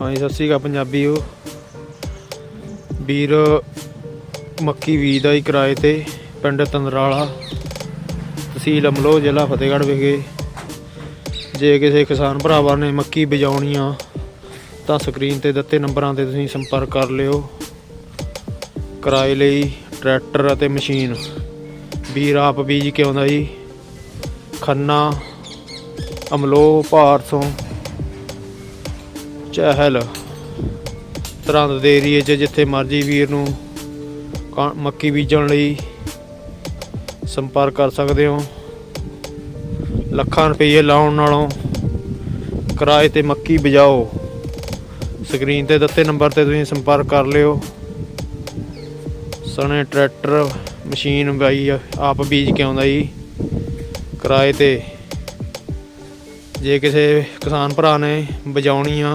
ਹਾਂਜੀ ਸਤਿ ਸ੍ਰੀ ਅਕਾਲ ਪੰਜਾਬੀਓ ਵੀਰ ਮੱਕੀ ਬੀਜਦਾ ਹੀ ਕਿਰਾਏ ਤੇ ਪਿੰਡ ਤੰਦਰਾਲਾ, ਤਹਿਸੀਲ ਅਮਲੋਹ, ਜ਼ਿਲ੍ਹਾ ਫਤਿਹਗੜ੍ਹ ਵਿਖੇ। ਜੇ ਕਿਸੇ ਕਿਸਾਨ ਭਰਾਵਾਂ ਨੇ ਮੱਕੀ ਬਜਾਉਣੀ ਆ, ਤਾਂ ਸਕਰੀਨ ਤੇ ਦਿੱਤੇ ਨੰਬਰਾਂ ਤੇ ਤੁਸੀਂ ਸੰਪਰਕ ਕਰ ਲਿਓ। ਕਿਰਾਏ ਲਈ ਟਰੈਕਟਰ ਅਤੇ ਮਸ਼ੀਨ। ਵੀਰ ਆਪ ਬੀਜ ਕੇ ਆਉਂਦਾ ਜੀ। ਖੰਨਾ, ਅਮਲੋਹ ਭਾਰਤੋਂ ਚਹਿਲ ਸਰਹੰਦ ਦੇ ਏਰੀਏ 'ਚ ਜਿੱਥੇ ਮਰਜ਼ੀ ਵੀਰ ਨੂੰ ਕ- ਮੱਕੀ ਬੀਜਣ ਲਈ ਸੰਪਰਕ ਕਰ ਸਕਦੇ ਹੋ। ਲੱਖਾਂ ਰੁਪਏ ਲਾਉਣ ਨਾਲੋਂ ਕਿਰਾਏ ਤੇ ਮੱਕੀ ਬਜਾਓ। ਸਕਰੀਨ ਤੇ ਦਿੱਤੇ ਨੰਬਰ ਤੇ ਤੁਸੀਂ ਸੰਪਰਕ ਕਰ ਲਿਓ। ਸਣੇ ਟਰੈਕਟਰ ਮਸ਼ੀਨ ਬਾਈ ਆਪ ਬੀਜ ਕੇ ਆਉਂਦਾ ਜੀ। ਕਿਰਾਏ ਤੇ। ਜੇ ਕਿਸੇ ਕਿਸਾਨ ਭਰਾ ਨੇ ਬਜਾਉਣੀ ਆ